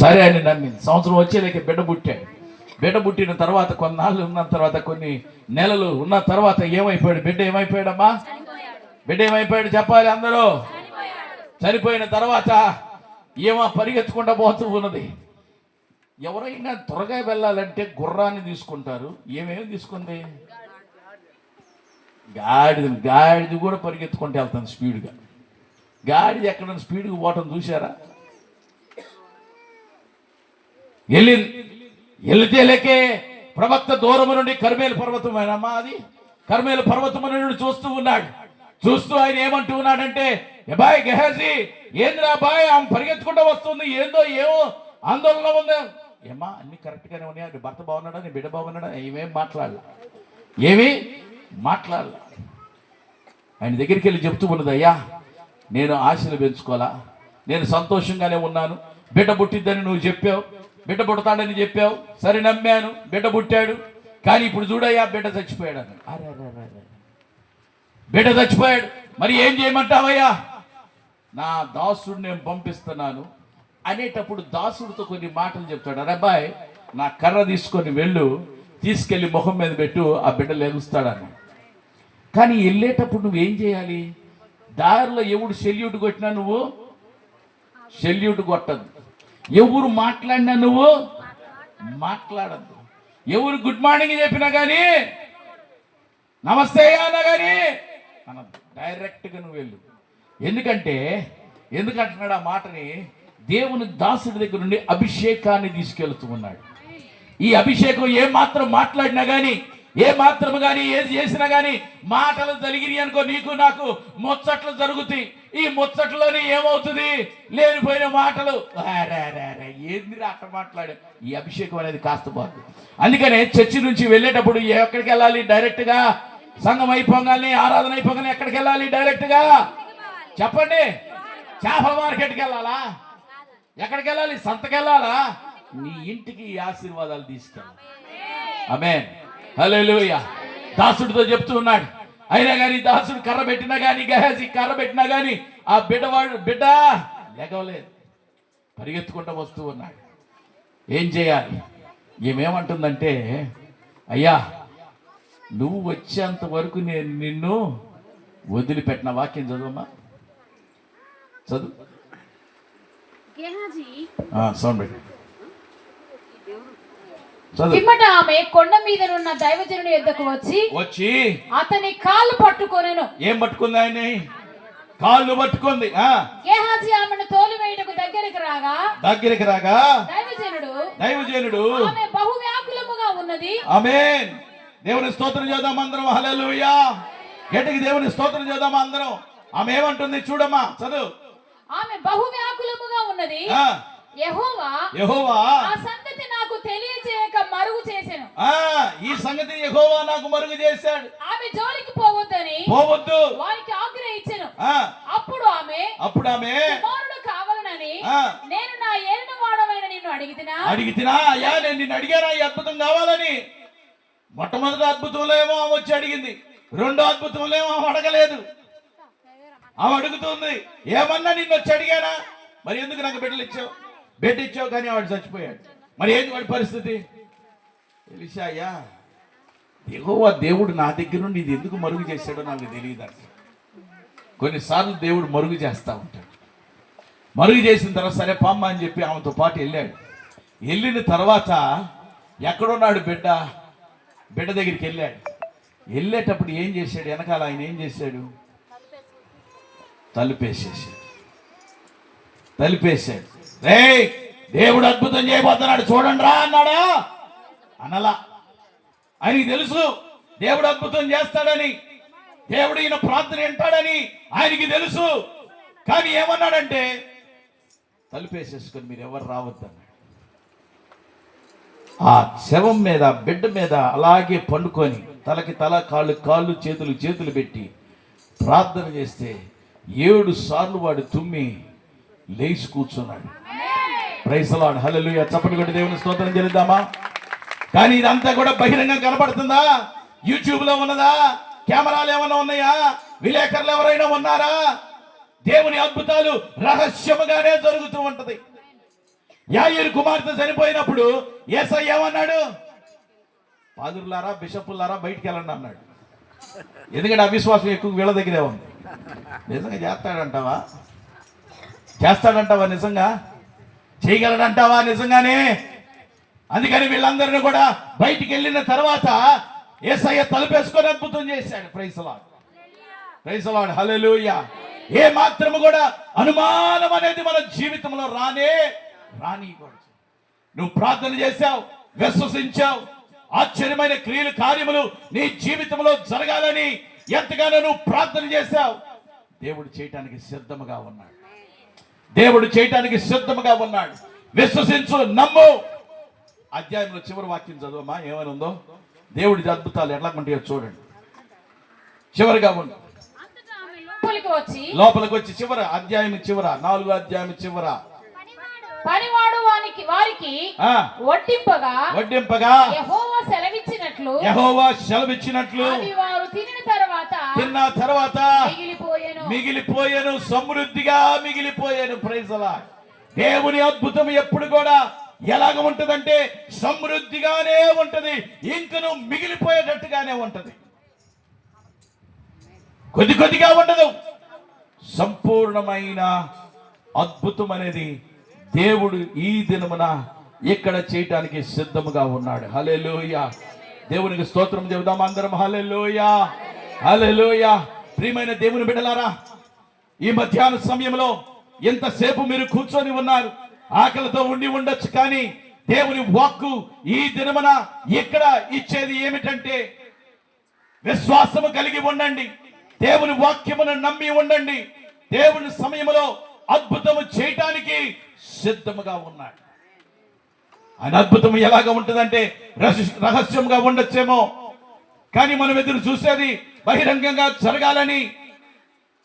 సరే అని నమ్మింది. సంవత్సరం వచ్చేలేక బిడ్డ పుట్టాడు. బిడ్డ పుట్టిన తర్వాత కొన్నాళ్ళు ఉన్న తర్వాత కొన్ని నెలలు ఉన్న తర్వాత ఏమైపోయాడు? బిడ్డ ఏమైపోయాడమ్మా? బిడ్డ ఏమైపోయాడు చెప్పాలి అందరూ? చనిపోయిన తర్వాత ఏమో పరిగెత్తుకుంటా పోతూ ఉన్నది. ఎవరైనా త్వరగా వెళ్ళాలంటే గుర్రాన్ని తీసుకుంటారు. ఏమేమి తీసుకుంది? గాడిద గాడిద కూడా పరిగెత్తుకుంటూ వెళ్తాను స్పీడ్గా. గాడిద ఎక్కడ స్పీడ్గా పోవటం చూసారా వెళ్ళి వెళితే లేకే ప్రవక్త దూరము నుండి కర్మేలు పర్వతమేనమ్మా అది. కర్మేలు పర్వతము నుండి చూస్తూ ఉన్నాడు. చూస్తూ ఆయన ఏమంటూ ఉన్నాడంటే "ఏ బాయ్ గెహజీ ఏందిరా బాయ్? ఆమె పరిగెత్తుకుంటూ వస్తుంది. ఏందో ఏమో ఆందోళన ఉంది. ఏమా అన్ని కరెక్ట్గానే ఉన్నాయా? నీ భర్త బాగున్నాడా? నీ బిడ్డ బాగున్నాడా? ఏమేం మాట్లాడాల. ఏమి? మాట్లాడాల. ఆయన దగ్గరికి వెళ్ళి చెప్తూ ఉన్నది అయ్యా నేను ఆశలు పెంచుకోవాలా? నేను సంతోషంగానే ఉన్నాను. బిడ్డ పుట్టిద్దని నువ్వు చెప్పావు. బిడ్డ పుడతాడని చెప్పావు? సరే నమ్మాను. బిడ్డ పుట్టాడు. కానీ ఇప్పుడు చూడయ్యా బిడ్డ చచ్చిపోయాడు అని అరే బిడ్డ చచ్చిపోయాడు. మరి ఏం చేయమంటావయ్యా? నా దాసుడు నేను పంపిస్తున్నాను. అనేటప్పుడు దాసుడితో కొన్ని మాటలు చెప్తాడు. అరే అబ్బాయి నా కర్ర తీసుకొని వెళ్ళు. తీసుకెళ్ళి ముఖం మీద పెట్టు. ఆ బిడ్డ లెగుస్తాడని కానీ వెళ్ళేటప్పుడు నువ్వేం చేయాలి? దారిలో ఎవడు సెల్యూట్ కొట్టినా నువ్వు? సెల్యూట్ కొట్టద్దు. ఎవరు మాట్లాడినా నువ్వు మాట్లాడద్దు. ఎవరు గుడ్ మార్నింగ్ చెప్పినా కానీ నమస్తే అన్నా కానీ అనద్దు. డైరెక్ట్గా నువ్వు వెళ్ళు. ఎందుకంటే ఎందుకంటున్నాడు ఆ మాటని దేవుని దాసుడి దగ్గర నుండి అభిషేకాన్ని తీసుకెళ్తూ ఉన్నాడు. ఈ అభిషేకం ఏ మాత్రం మాట్లాడినా కానీ ఏ మాత్రం కానీ ఏది చేసినా కానీ మాటలు జరిగినాయి అనుకో నీకు నాకు ముచ్చట్లు జరుగుతాయి. ఈ ముచ్చట్లోని ఏమవుతుంది? లేనిపోయిన మాటలు. ఏందిరా అట్ట మాట్లాడే? ఈ అభిషేకం అనేది కాస్త బాగుంది. అందుకనే చర్చి నుంచి వెళ్ళేటప్పుడు ఎక్కడికి వెళ్ళాలి? డైరెక్ట్గా సంఘం అయిపోగానే ఆరాధన అయిపోగానే ఎక్కడికి వెళ్ళాలి? డైరెక్ట్గా చెప్పండి. చేపల మార్కెట్కి వెళ్ళాలా? ఎక్కడికి వెళ్ళాలి? సంతకి వెళ్ళాలా? నీ ఇంటికి ఆశీర్వాదాలు తీసుకెళ్ళాలి. ఆమె హల్లెలూయా దాసుడితో చెప్తూ ఉన్నాడు. అయినా కానీ దాసుడు కర్ర పెట్టినా కానీ గహాజీ కర్ర పెట్టినా కానీ ఆ బిడ్డవాడు బిడ్డ లెగవలేదు. పరిగెత్తుకుంటూ వస్తూ ఉన్నాడు. ఏం చేయాలి? ఏమేమంటుందంటే అయ్యా నువ్వు వచ్చేంత వరకు నేను నిన్ను వదిలిపెట్టిన వాక్యం చదువమ్మా. చదువు. సౌండ్ పెట్టు. పిమ్మట ఆమె కొండ మీదనున్న దైవజనుని యొద్దకు వచ్చి వచ్చి. అతని కాళ్ళు పట్టుకొనెను. ఏం పట్టుకుంది ఆయన్ని? కాళ్ళు పట్టుకుంది ఆ. గేహాజీ ఆమెను తోలు వేయుటకు దగ్గరికి రాగా దగ్గరికి రాగా దైవజనుడు దైవజనుడు ఆమె బహు వ్యాకులముగా ఉన్నది. ఆమేన్. దేవుని స్తోత్రం చేద్దాం అందరం హల్లెలూయా. గట్టికి దేవుని స్తోత్రం చేద్దాం అందరం. ఆమె ఏమంటుంది చూడమ్మా చదువు. ఆమె బహు వ్యాకులముగా ఉన్నది. ఆ, యెహోవా యెహోవా. ఆ సంగతి నాకు తెలియజేయక మరుగు చేసెను ఆ ఈ సంగతి యెహోవా నాకు మరుగు చేశాడు. ఆమె జోలికి పోవద్దని పోవద్దు. వారికి ఆజ్ఞ ఇచ్చెను. ఆ. అప్పుడు ఆమె అప్పుడు ఆమె కుమారుడు కావాలనని ఆ. నేను నా ఏలిన వాడమైన నిన్ను అడిగితినా? అడిగితినా? అయ్యా నేను నిన్ను అడిగానా? ఈ అద్భుతం కావాలని. మొట్టమొదటి అద్భుతంలో ఏమో ఆమె వచ్చి అడిగింది. రెండో అద్భుతంలో ఏమో ఆమె అడగలేదు. ఆమె అడుగుతుంది ఏమన్నా నిన్ను వచ్చి అడిగానా? మరి ఎందుకు నాకు బిడ్డలు ఇచ్చావు? బిడ్డ ఇచ్చావు కానీ వాడు చచ్చిపోయాడు. మరి ఏంది వాడి పరిస్థితి? తెలిసా అయ్యా ఎగోవా దేవుడు నా దగ్గర నుండి ఇది ఎందుకు మరుగు చేశాడో నాకు తెలియదు కొన్నిసార్లు దేవుడు మరుగు చేస్తూ ఉంటాడు. మరుగు చేసిన తర్వాత సరే పమ్మ అని చెప్పి ఆమెతో పాటు వెళ్ళాడు. వెళ్ళిన తర్వాత ఎక్కడున్నాడు బిడ్డ? బిడ్డ దగ్గరికి వెళ్ళాడు. వెళ్ళేటప్పుడు ఏం చేశాడు? వెనకాల ఆయన ఏం చేశాడు? తలుపేసేసాడు. తలుపేసాడు. రే దేవుడు అద్భుతం చేయబోతున్నాడు. చూడండి రా అన్నాడా? అనలా. ఆయనకి తెలుసు. దేవుడు అద్భుతం చేస్తాడని. దేవుడు ఈయన ప్రార్థన వింటాడని ఆయనకి తెలుసు. కానీ ఏమన్నాడంటే తలుపేసేసుకొని మీరు ఎవరు రావద్దన్నాడు ఆ శవం మీద బిడ్డ మీద అలాగే పండుకొని తలకి తల కాళ్ళు కాళ్ళు చేతులు చేతులు పెట్టి ప్రార్థన చేస్తే ఏడు సార్లు వాడు తుమ్మి లేచి కూర్చున్నాడు. ప్రైసలాడు హల్లెలూయా చప్పటి కొట్టి దేవుని స్తోత్రం చెల్లిద్దామా? కానీ ఇదంతా కూడా బహిరంగం కనపడుతుందా? యూట్యూబ్లో ఉన్నదా? కెమెరాలు ఏమైనా ఉన్నాయా? విలేకరులు ఎవరైనా ఉన్నారా? దేవుని అద్భుతాలు రహస్యముగానే జరుగుతూ ఉంటది. యాయూరు కుమార్తె చనిపోయినప్పుడు ఏసై ఏమన్నాడు? పాదురులారా బిషపులారా బయటికి వెళ్ళండి అన్నాడు. ఎందుకంటే అవిశ్వాసం ఎక్కువ వీళ్ళ దగ్గరే ఉంది. నిజంగా చేస్తాడంటావా? చేస్తాడంటావా నిజంగా? చేయగలడంటావా నిజంగానే? అందుకని వీళ్ళందరినీ కూడా బయటికి వెళ్ళిన తర్వాత ఏసయ్య తలుపేసుకొని అద్భుతం చేశాడు. ప్రైసలాడ్ ప్రైసలాడ్ హల్లెలూయ ఏ మాత్రము కూడా అనుమానం అనేది మన జీవితంలో రానే రానియకూడదు నువ్వు ప్రార్థన చేశావు విశ్వసించావు ఆశ్చర్యమైన క్రియలు కార్యములు నీ జీవితంలో జరగాలని ఎంతగానో నువ్వు ప్రార్థన చేశావు. దేవుడు చేయటానికి సిద్ధముగా ఉన్నాడు. దేవుడు చేయటానికి సిద్ధముగా ఉన్నాడు. విశ్వసించు నమ్ము. అధ్యాయంలో చివరి వాక్యం చదువమ్మా ఏమని ఉందో? దేవుడి అద్భుతాలు ఎట్లా ఉంటాయో చూడండి. చివరిగా ఆమె లోపలికి వచ్చి చివర అధ్యాయం చివర నాలుగో అధ్యాయం చివర. పనివాడు వానికి వారికి వడ్డింపగా వడ్డింపగా యెహోవా సెలవిచ్చినట్లు యహోవా సెలవిచ్చినట్లు వారు తినిన తర్వాత తిన్న తర్వాత మిగిలిపోయెను. మిగిలిపోయాను సమృద్ధిగా మిగిలిపోయాను ప్రైజలా దేవుని అద్భుతం ఎప్పుడు కూడా ఎలాగ ఉంటుందంటే సమృద్ధిగానే ఉంటది ఇంకను మిగిలిపోయేటట్టుగానే ఉంటది. కొద్ది కొద్దిగా ఉండదు. సంపూర్ణమైన అద్భుతం అనేది దేవుడు ఈ దినమున ఇక్కడ చేయటానికి సిద్ధముగా ఉన్నాడు. హల్లెలూయా. దేవునికి స్తోత్రం చెబుదాం అందరం. హల్లెలూయా. హల్లెలూయా. ప్రియమైన దేవుని బిడ్డలారా ఈ మధ్యాహ్న సమయంలో ఎంతసేపు మీరు కూర్చొని ఉన్నారు? ఆకలితో ఉండి ఉండొచ్చు కానీ దేవుని వాక్కు ఈ దినమున ఇక్కడ ఇచ్చేది ఏమిటంటే విశ్వాసము కలిగి ఉండండి. దేవుని వాక్యమును నమ్మి ఉండండి. దేవుని సమయంలో అద్భుతము చేయటానికి సిద్ధముగా ఉన్నాడు ఆయన అద్భుతం ఎలాగ ఉంటుందంటే రహస్యంగా ఉండొచ్చేమో. కానీ మనం ఎదురు చూసేది బహిరంగంగా జరగాలని.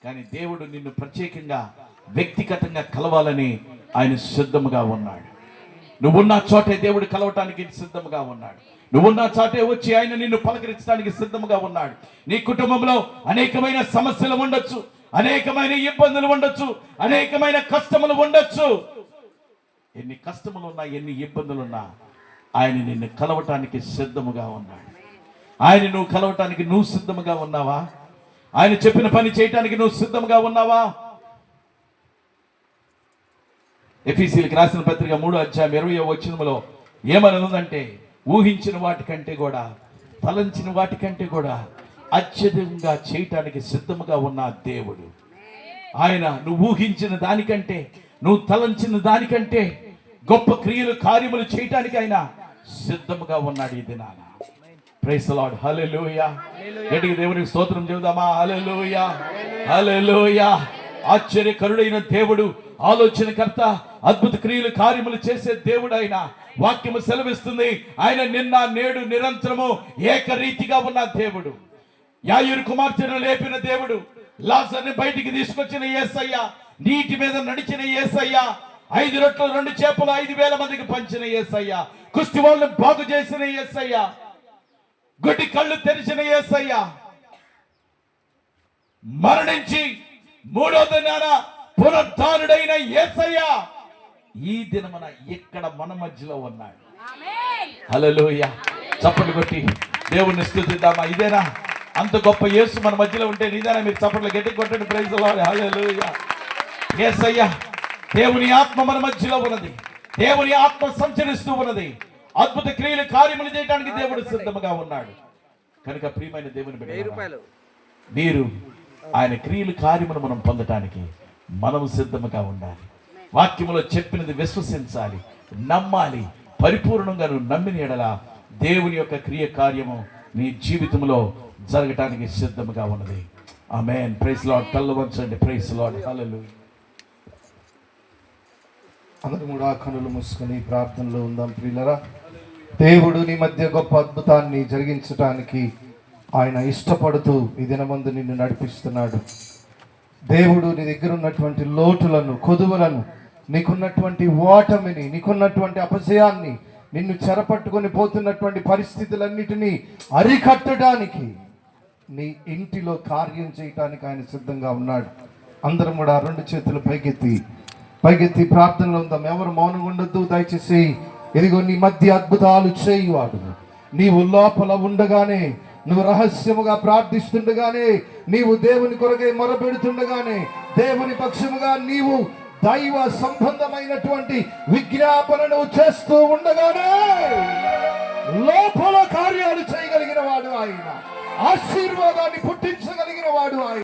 కానీ దేవుడు నిన్ను ప్రత్యేకంగా వ్యక్తిగతంగా కలవాలని ఆయన సిద్ధముగా ఉన్నాడు. నువ్వున్న చోటే దేవుడు కలవటానికి సిద్ధముగా ఉన్నాడు. నువ్వున్న చోటే వచ్చి ఆయన నిన్ను పలకరించడానికి సిద్ధముగా ఉన్నాడు. నీ కుటుంబంలో అనేకమైన సమస్యలు ఉండొచ్చు అనేకమైన ఇబ్బందులు ఉండొచ్చు అనేకమైన కష్టములు ఉండొచ్చు. ఎన్ని కష్టములు ఉన్నా ఎన్ని ఇబ్బందులు ఉన్నా ఆయన నిన్ను కలవటానికి సిద్ధముగా ఉన్నాడు. ఆయన నువ్వు కలవటానికి నువ్వు సిద్ధముగా ఉన్నావా? ఆయన చెప్పిన పని చేయటానికి నువ్వు సిద్ధంగా ఉన్నావా? ఎఫీసీలకు రాసిన పత్రిక మూడు అధ్యాయం ఇరవై వచ్చినములో ఏమని ఉందంటే ఊహించిన వాటికంటే కూడా తలంచిన వాటికంటే కూడా అత్యధికంగా చేయటానికి సిద్ధముగా ఉన్న దేవుడు. ఆయన నువ్వు ఊహించిన దానికంటే నువ్వు తలంచిన దానికంటే గొప్ప క్రియలు కార్యములు చేయటానికి ఆయన సిద్ధముగా ఉన్నాడు ఈ దినాన. ప్రైస్ లార్డ్ హల్లెలూయా గట్టిగా దేవునికి స్తోత్రం చెబుదామా? హల్లెలూయా హల్లెలూయా ఆశ్చర్యకరుడైన దేవుడు ఆలోచనకర్త అద్భుత క్రియలు కార్యములు చేసే దేవుడు ఆయన వాక్యము సెలవిస్తుంది. ఆయన నిన్న నేడు నిరంతరము ఏకరీతిగా ఉన్న దేవుడు. యాయూరు కుమార్తెను లేపిన దేవుడు. లాసర్ని బయటికి తీసుకొచ్చిన ఏసయ్య నీటి మీద నడిచిన ఏసయ్య ఐదు రొట్లు రెండు చేపలు ఐదు వేల మందికి పంచిన ఏసయ్య కుష్టి వాళ్ళని బాగు చేసిన ఏసయ్య గుడ్డి కళ్ళు తెరిచిన ఏసయ్య మరణించి మూడో దినాన పునరుద్ధారుడైన యేసయ్య ఈ దినమున ఇక్కడ మన మధ్యలో ఉన్నాడు. ఆమేన్ హల్లెలూయ చప్పట్లు కొట్టి దేవుణ్ణి స్తుతిద్దామా ఇదేనా? అంత గొప్ప యేసు మన మధ్యలో ఉంటే నీదేనా? మీరు చప్పట్లు గట్టి కొట్టండి. ప్రైజ్ హల్లెలూయ యేసయ్య దేవుని ఆత్మ మన మధ్యలో ఉన్నది. దేవుని ఆత్మ సంచరిస్తూ ఉన్నది. అద్భుత క్రియలు కార్యములు చేయడానికి దేవుడు సిద్ధముగా ఉన్నాడు. కనుక ప్రియమైన దేవుని బిడ్డలారా, మీరు ఆయన క్రియలు కార్యములు మనం పొందటానికి మనం సిద్ధముగా ఉండాలి. వాక్యములో చెప్పినది విశ్వసించాలి నమ్మాలి పరిపూర్ణంగా నువ్వు నమ్మిన ఎడల దేవుని యొక్క క్రియ కార్యము నీ జీవితంలో జరగటానికి సిద్ధముగా ఉన్నది. ఆమెన్ ప్రైస్ లాడ్ కళ్ళు వంచండి. ప్రైస్ లాడ్ హల్లెలూయా అందరూ కూడా కనులు మూసుకొని ప్రార్థనలో ఉందాం ప్రియులరా. దేవుడు నీ మధ్య గొప్ప అద్భుతాన్ని జరిగించటానికి ఆయన ఇష్టపడుతూ ఈ దినమందు నిన్ను నడిపిస్తున్నాడు. దేవుడు నీ దగ్గర ఉన్నటువంటి లోటులను కొదువులను నీకున్నటువంటి ఓటమిని నీకున్నటువంటి అపజయాన్ని నిన్ను చెరపట్టుకొని పోతున్నటువంటి పరిస్థితులన్నిటినీ అరికట్టడానికి నీ ఇంటిలో కార్యం చేయటానికి ఆయన సిద్ధంగా ఉన్నాడు. అందరం కూడా రెండు చేతులు పైకెత్తి పైకెత్తి ప్రార్థనలో ఉందాం. ఎవరు మౌనంగా ఉండొద్దు దయచేసి ఇదిగో నీ మధ్య అద్భుతాలు చేయువాడు. నీవు లోపల ఉండగానే నువ్వు రహస్యముగా ప్రార్థిస్తుండగానే నీవు దేవుని కొరకే మొరపెడుతుండగానే దేవుని పక్షముగా నీవు దైవ సంబంధమైనటువంటి విజ్ఞాపనను చేస్తూ ఉండగానే లోపల కార్యాలు చేయగలిగిన వాడు ఆయన. ఆశీర్వాదాన్ని పుట్టించగలిగిన వాడు ఆయన.